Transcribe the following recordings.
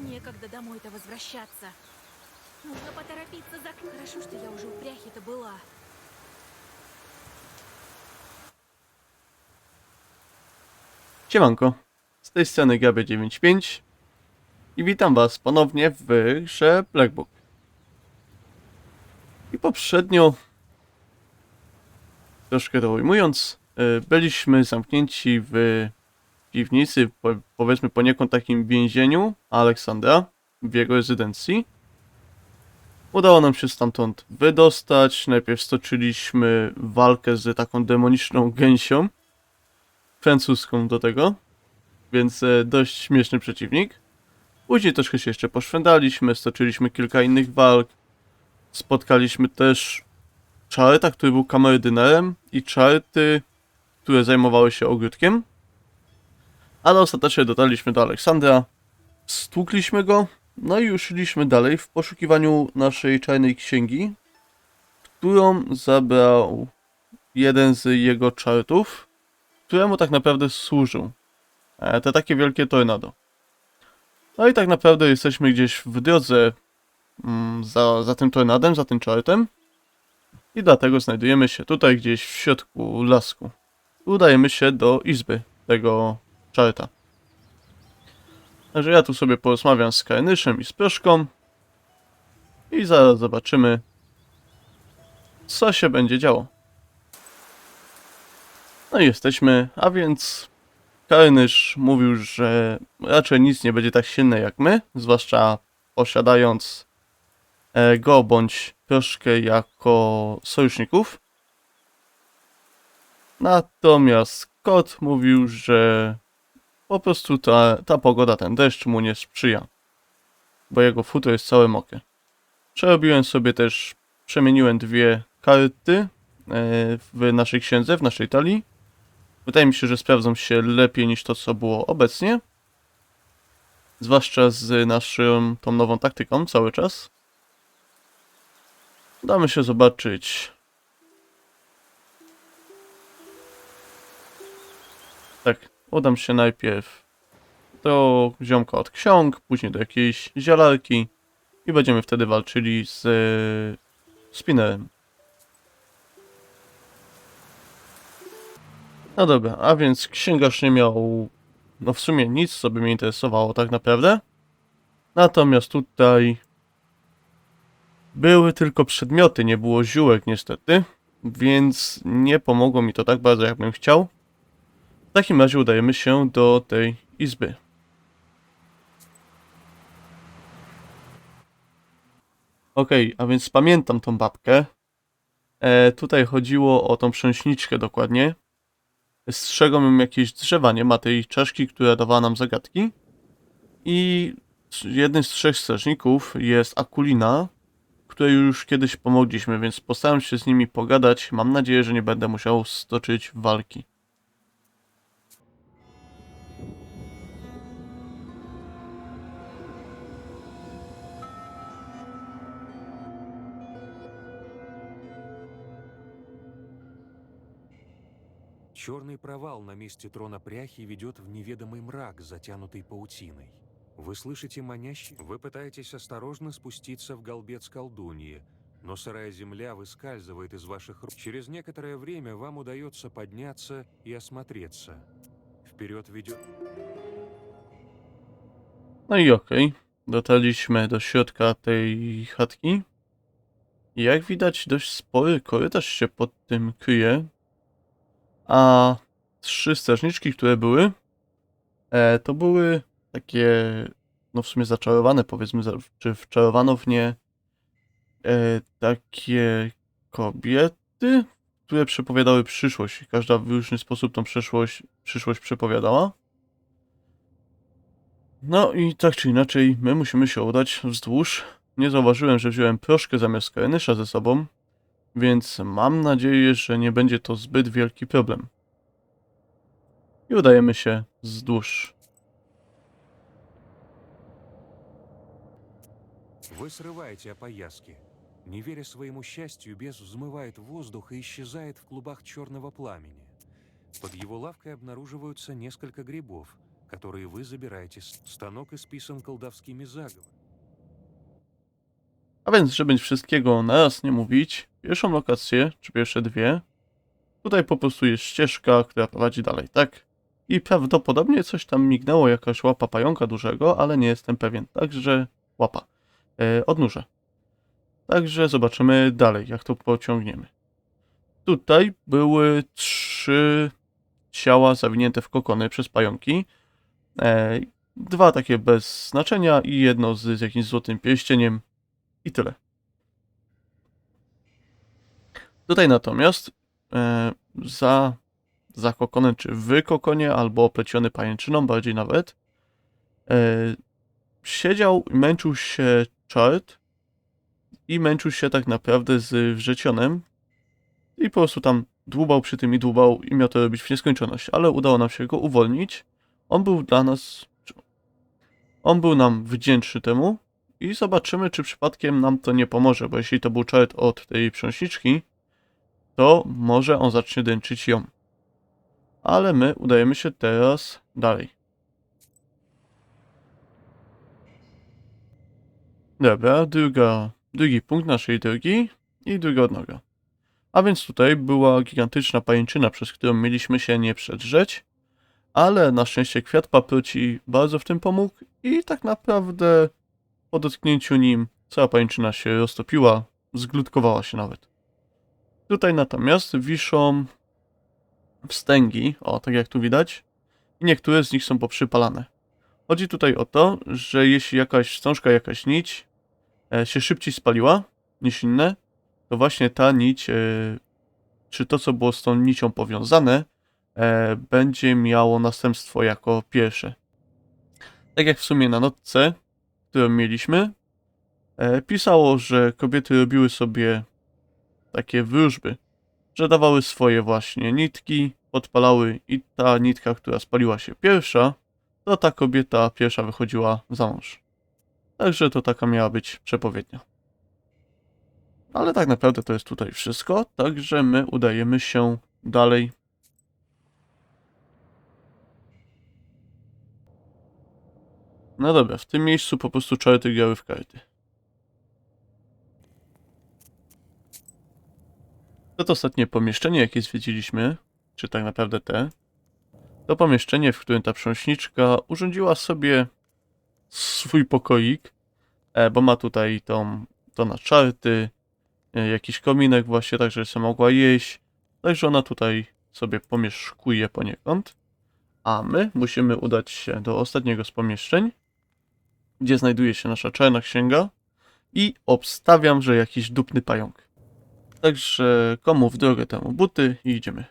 Некогда домой-то возвращаться. Нужно поторопиться за... Хорошо, что я уже у пряхи-то была. Siemanko, z tej strony GB95 i witam was ponownie w grze Black Book. I poprzednio, troszkę to ujmując, y, byliśmy zamknięci w piwnicy, po, powiedzmy poniekąd takim więzieniu Aleksandra, w jego rezydencji. Udało nam się stamtąd wydostać, najpierw stoczyliśmy walkę z taką demoniczną gęsią, francuską do tego, więc e, dość śmieszny przeciwnik. Później troszkę się jeszcze poszwędaliśmy, stoczyliśmy kilka innych walk. Spotkaliśmy też Czareta, który był kamerdynerem i Czarty, które zajmowały się ogródkiem. Ale ostatecznie dotarliśmy do Aleksandra, stłukliśmy go, no i ruszyliśmy dalej w poszukiwaniu naszej czarnej księgi, którą zabrał jeden z jego czartów, któremu tak naprawdę służył. E, te takie wielkie tornado. No i tak naprawdę jesteśmy gdzieś w drodze mm, za, za tym tornadem, za tym czartem. I dlatego znajdujemy się tutaj gdzieś w środku lasku. Udajemy się do izby tego czarta. Także ja tu sobie porozmawiam z Karnyszem i z Proszką. I zaraz zobaczymy, co się będzie działo. No i jesteśmy, a więc Karnysz mówił, że raczej nic nie będzie tak silne jak my, zwłaszcza posiadając e, go bądź troszkę jako sojuszników. Natomiast kot mówił, że po prostu ta, ta pogoda, ten deszcz mu nie sprzyja, bo jego futro jest całe mokre. Przerobiłem sobie też, przemieniłem dwie karty e, w naszej księdze, w naszej talii. Wydaje mi się, że sprawdzą się lepiej niż to, co było obecnie. Zwłaszcza z naszą tą nową taktyką cały czas. Damy się zobaczyć. Tak, udam się najpierw do ziomka od ksiąg, później do jakiejś zielarki i będziemy wtedy walczyli z e, spinnerem. No dobra, a więc księgarz nie miał, no w sumie nic, co by mnie interesowało tak naprawdę. Natomiast tutaj były tylko przedmioty, nie było ziółek niestety, więc nie pomogło mi to tak bardzo, jakbym chciał. W takim razie udajemy się do tej izby. Okej, a więc pamiętam tą babkę. E, tutaj chodziło o tą przęśniczkę dokładnie strzegą ją jakieś drzewa, nie ma tej czaszki, która dawała nam zagadki. I jednym z trzech strażników jest Akulina, której już kiedyś pomogliśmy, więc postaram się z nimi pogadać. Mam nadzieję, że nie będę musiał stoczyć walki. Черный провал на месте трона пряхи ведет в неведомый мрак, затянутый паутиной. Вы слышите манящий? Вы пытаетесь осторожно спуститься в голбец колдуньи, но сырая земля выскальзывает из ваших рук. Через некоторое время вам удается подняться и осмотреться. Вперед ведет... No i okej, dotarliśmy do środka tej chatki. Jak widać, dość spory korytarz się pod tym kryje. A trzy strażniczki, które były, e, to były takie, no w sumie zaczarowane, powiedzmy, czy wczarowano w nie e, takie kobiety, które przepowiadały przyszłość. Każda w różny sposób tą przyszłość, przyszłość przepowiadała. No i tak czy inaczej, my musimy się udać wzdłuż. Nie zauważyłem, że wziąłem proszkę zamiast Karnysza ze sobą, więc mam nadzieję, że nie będzie to zbyt wielki problem. I udajemy się wzdłuż. Вы срываете опояски. Не веря своему счастью, бес взмывает воздух и исчезает в клубах черного пламени. Под его лавкой обнаруживаются несколько грибов, которые вы забираете. Станок исписан колдовскими заговорами. A więc, żeby wszystkiego naraz nie mówić, pierwszą lokację, czy pierwsze dwie, tutaj po prostu jest ścieżka, która prowadzi dalej, tak? I prawdopodobnie coś tam mignęło, jakaś łapa pająka dużego, ale nie jestem pewien, także łapa. Odnóżę. Także zobaczymy dalej, jak to pociągniemy. Tutaj były trzy ciała zawinięte w kokony przez pająki. E, dwa takie bez znaczenia i jedno z, z jakimś złotym pierścieniem. I tyle. Tutaj natomiast e, za, za kokonem, czy w kokonie, albo opleciony pajęczyną, bardziej nawet, e, siedział i męczył się czart i męczył się tak naprawdę z wrzecionem i po prostu tam dłubał przy tym i dłubał i miał to robić w nieskończoność, ale udało nam się go uwolnić. On był dla nas, on był nam wdzięczny temu, i zobaczymy, czy przypadkiem nam to nie pomoże, bo jeśli to był czart od tej książniczki, to może on zacznie dęczyć ją. Ale my udajemy się teraz dalej. Dobra, druga, drugi punkt naszej drogi i druga odnoga. A więc tutaj była gigantyczna pajęczyna, przez którą mieliśmy się nie przedrzeć, ale na szczęście kwiat paproci bardzo w tym pomógł i tak naprawdę po dotknięciu nim cała pajęczyna się roztopiła, zglutkowała się nawet. Tutaj natomiast wiszą wstęgi, o tak jak tu widać, i niektóre z nich są poprzypalane. Chodzi tutaj o to, że jeśli jakaś wstążka, jakaś nić e, się szybciej spaliła niż inne, to właśnie ta nić, e, czy to co było z tą nicią powiązane, e, będzie miało następstwo jako pierwsze. Tak jak w sumie na notce, którą mieliśmy, e, pisało, że kobiety robiły sobie takie wróżby, że dawały swoje właśnie nitki, podpalały i ta nitka, która spaliła się pierwsza, to ta kobieta pierwsza wychodziła za mąż. Także to taka miała być przepowiednia. Ale tak naprawdę to jest tutaj wszystko, także my udajemy się dalej. No dobra, w tym miejscu po prostu czarty grały w karty. To to ostatnie pomieszczenie, jakie zwiedziliśmy, czy tak naprawdę te, to pomieszczenie, w którym ta prząśniczka urządziła sobie swój pokoik, e, bo ma tutaj tą, to na czarty, e, jakiś kominek właśnie, tak, żeby sobie mogła jeść, także ona tutaj sobie pomieszkuje poniekąd, a my musimy udać się do ostatniego z pomieszczeń, gdzie znajduje się nasza czarna księga i obstawiam, że jakiś dupny pająk. Także komu w drogę temu buty i idziemy.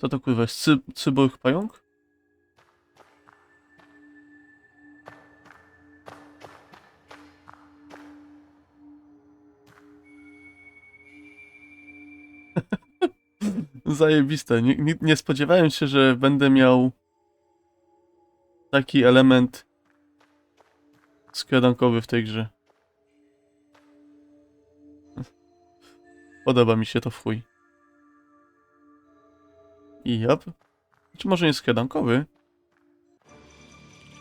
Co to kurwa jest cy cyborg pająk? Zajebiste. Nie, nie, nie spodziewałem się, że będę miał taki element skradankowy w tej grze. Podoba mi się to w chuj. I jap. Czy może nie skradankowy?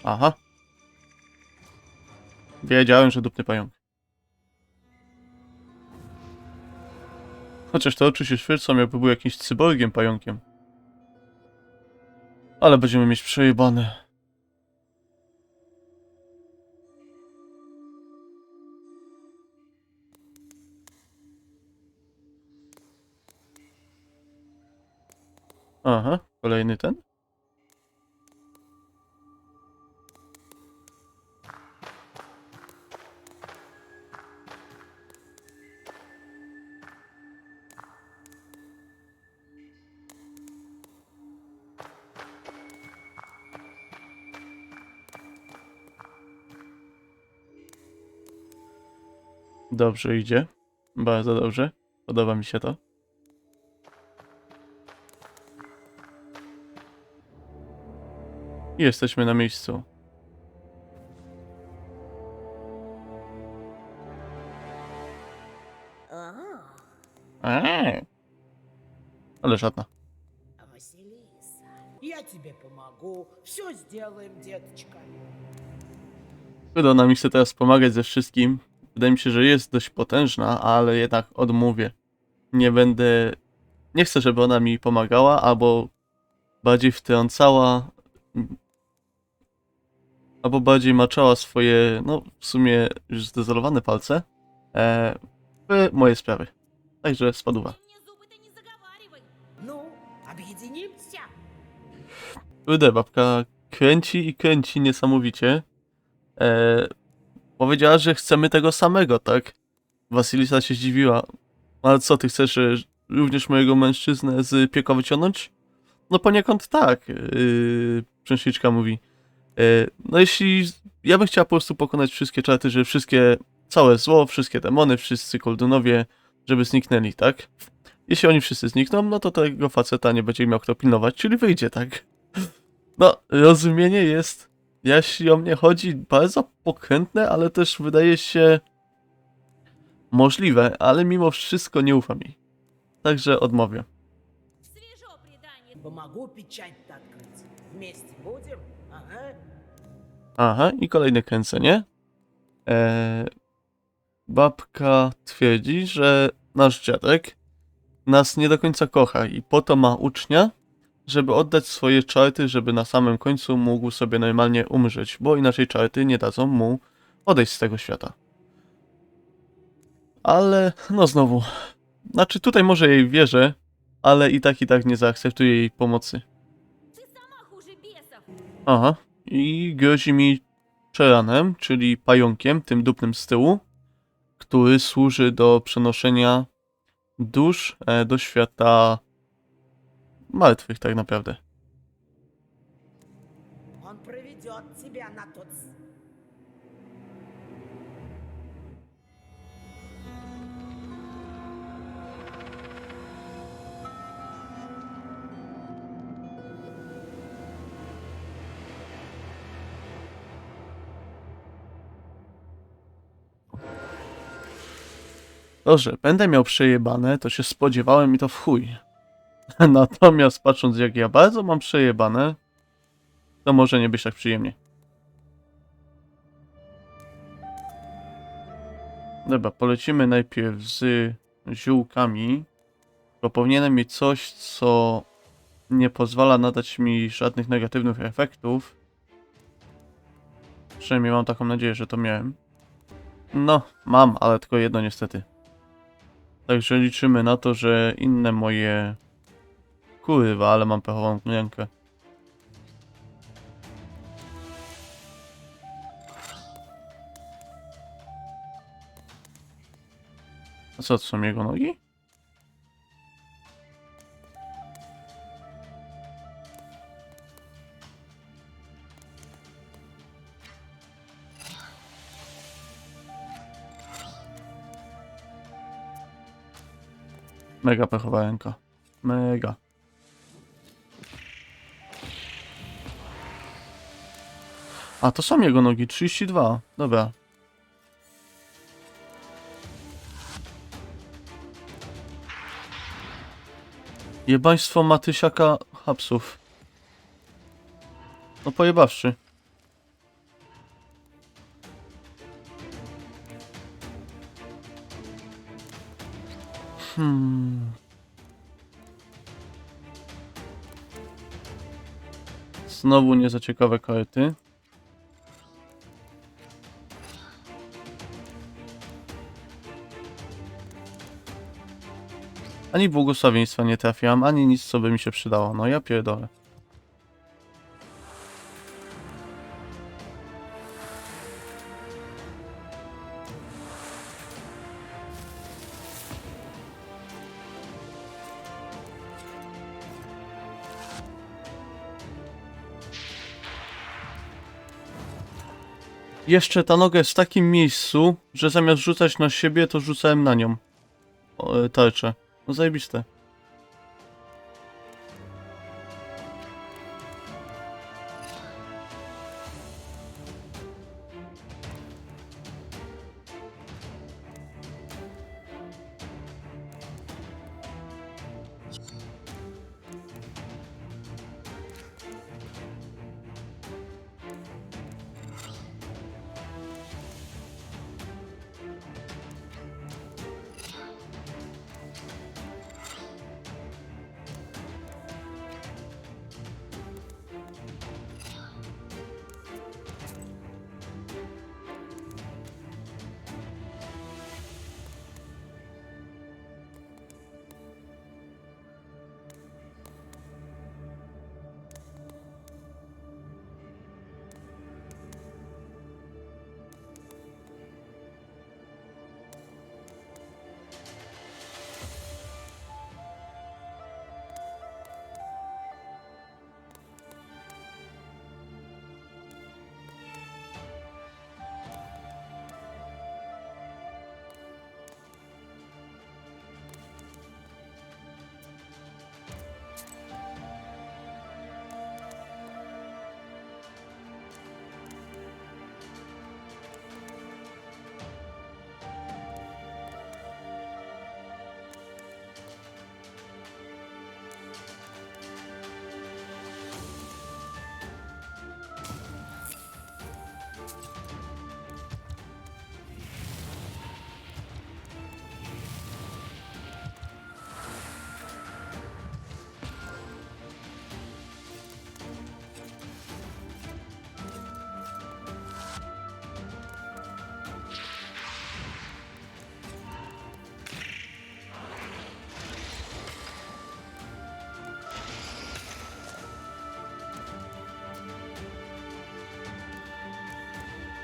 Aha. Wiedziałem, że dupny pająk. Chociaż te oczy się świecą, jakby był jakimś cyborgiem pająkiem. Ale będziemy mieć przejebane. Aha, kolejny ten. Dobrze idzie. Bardzo dobrze. Podoba mi się to. I jesteśmy na miejscu. А, Eee. Ale żadna. Василиса, я тебе помогу. Все сделаем, деточка. Wyda mi chce teraz pomagać ze wszystkim. Wydaje mi się, że jest dość potężna, ale jednak odmówię. Nie będę. Nie chcę, żeby ona mi pomagała, albo bardziej wtrącała, albo bardziej maczała swoje, no w sumie już zdezolowane palce e, w moje sprawy. Także spadła. Rude babka kręci i kręci niesamowicie. E, powiedziała, że chcemy tego samego, tak? Wasilisa się zdziwiła. Ale co, ty chcesz że również mojego mężczyznę z piekła wyciągnąć? No poniekąd tak, yy, mówi. E, no jeśli ja bym chciała po prostu pokonać wszystkie czarty, że wszystkie, całe zło, wszystkie demony, wszyscy koldunowie, żeby zniknęli, tak? Jeśli oni wszyscy znikną, no to tego faceta nie będzie miał kto pilnować, czyli wyjdzie, tak? No, rozumienie jest, jeśli o mnie chodzi, bardzo pokrętne, ale też wydaje się możliwe, ale mimo wszystko nie ufam jej. Także odmówię. Свежо предание. Помогу печать-то открыть. Вместе будем? Ага. Aha, i kolejne kręcenie. Eee, babka twierdzi, że nasz dziadek nas nie do końca kocha i po to ma ucznia, żeby oddać swoje czarty, żeby na samym końcu mógł sobie normalnie umrzeć, bo inaczej czarty nie dadzą mu odejść z tego świata. Ale, no znowu, znaczy tutaj może jej wierzę, ale i tak, i tak nie zaakceptuję jej pomocy. Aha, i grozi mi czeranem, czyli pająkiem, tym dupnym z tyłu, który służy do przenoszenia dusz e, do świata martwych tak naprawdę. To, że będę miał przejebane, to się spodziewałem i to w chuj. Natomiast patrząc jak ja bardzo mam przejebane, to może nie być tak przyjemnie. Dobra, polecimy najpierw z ziółkami. Bo powinienem mieć coś, co nie pozwala nadać mi żadnych negatywnych efektów. Przynajmniej mam taką nadzieję, że to miałem. No, mam, ale tylko jedno niestety. Także liczymy na to, że inne moje... Kurwa, ale mam pechową rękę. A co, to są jego nogi? Mega pechowa ręka. Mega. A, to są jego nogi, 32. Dobra. Jebaństwo Matysiaka hapsów. No pojebawszy. Hmm. Znowu nie za ciekawe karty. Ani błogosławieństwa nie trafiłam, ani nic, co by mi się przydało. No ja pierdolę. Jeszcze ta noga jest w takim miejscu, że zamiast rzucać na siebie, to rzucałem na nią. E, tarczę. No zajebiste.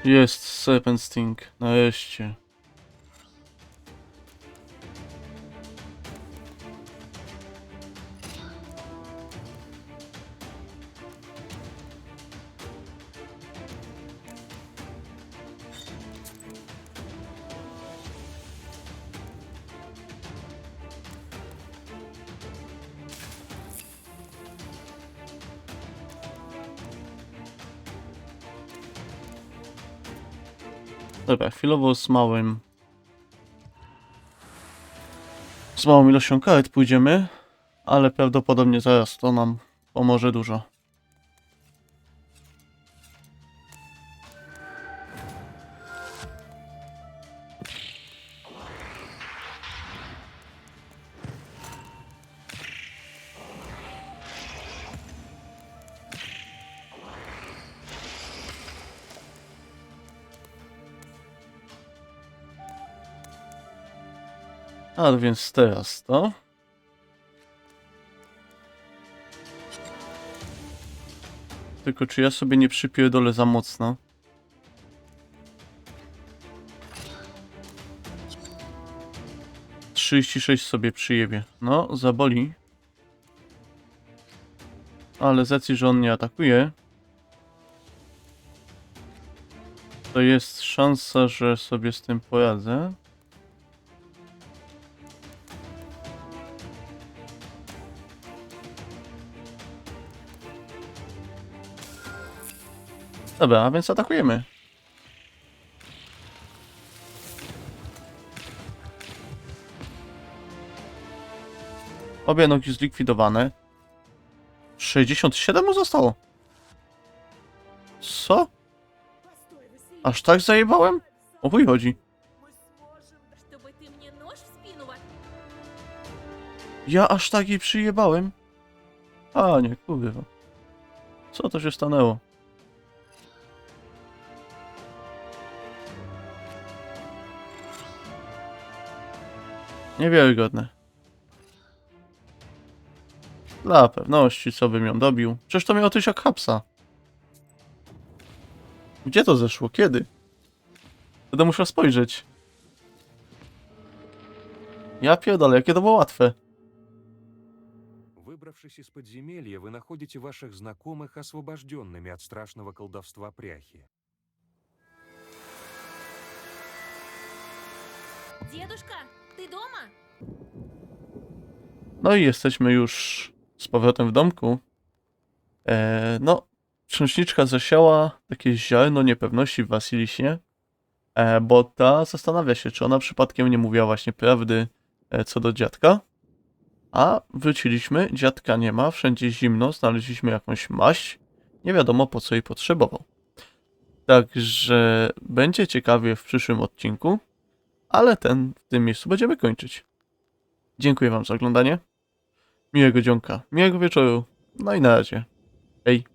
Jest Serpent Sting, nareszcie. Dobra, chwilowo z małym. Z małą ilością kart pójdziemy, ale prawdopodobnie zaraz to nam pomoże dużo. A więc teraz to. Tylko czy ja sobie nie przypierdolę za mocno? Trzydzieści sześć sobie przyjebie. No, zaboli. Ale z racji, że on nie atakuje, to jest szansa, że sobie z tym poradzę. Dobra, a więc atakujemy. Obie nogi zlikwidowane. 67 mu zostało. Co? Aż tak zajebałem? O chuj chodzi. Ja aż tak jej przyjebałem? A nie, kurwa. Co to się stanęło? Niewiarygodne. Dla pewności, co bym ją dobił. Przecież to miało coś jak hapsa. Gdzie to zeszło? Kiedy? Będę musiał spojrzeć. Ja pierdolę, jakie to było łatwe. Выбравшись из подземелья, вы находите ваших знакомых освобожденными от страшного колдовства пряхи. Дедушка, ty doma? No i jesteśmy już z powrotem w domku. E, no, księżniczka zasiała takie ziarno niepewności w Wasilisie, e, bo ta zastanawia się, czy ona przypadkiem nie mówiła właśnie prawdy e, co do dziadka. A wróciliśmy, dziadka nie ma, wszędzie zimno, znaleźliśmy jakąś maść. Nie wiadomo po co jej potrzebował. Także będzie ciekawie w przyszłym odcinku ale ten w tym miejscu będziemy kończyć. Dziękuję Wam za oglądanie. Miłego dzionka, miłego wieczoru. No i na razie. Hej.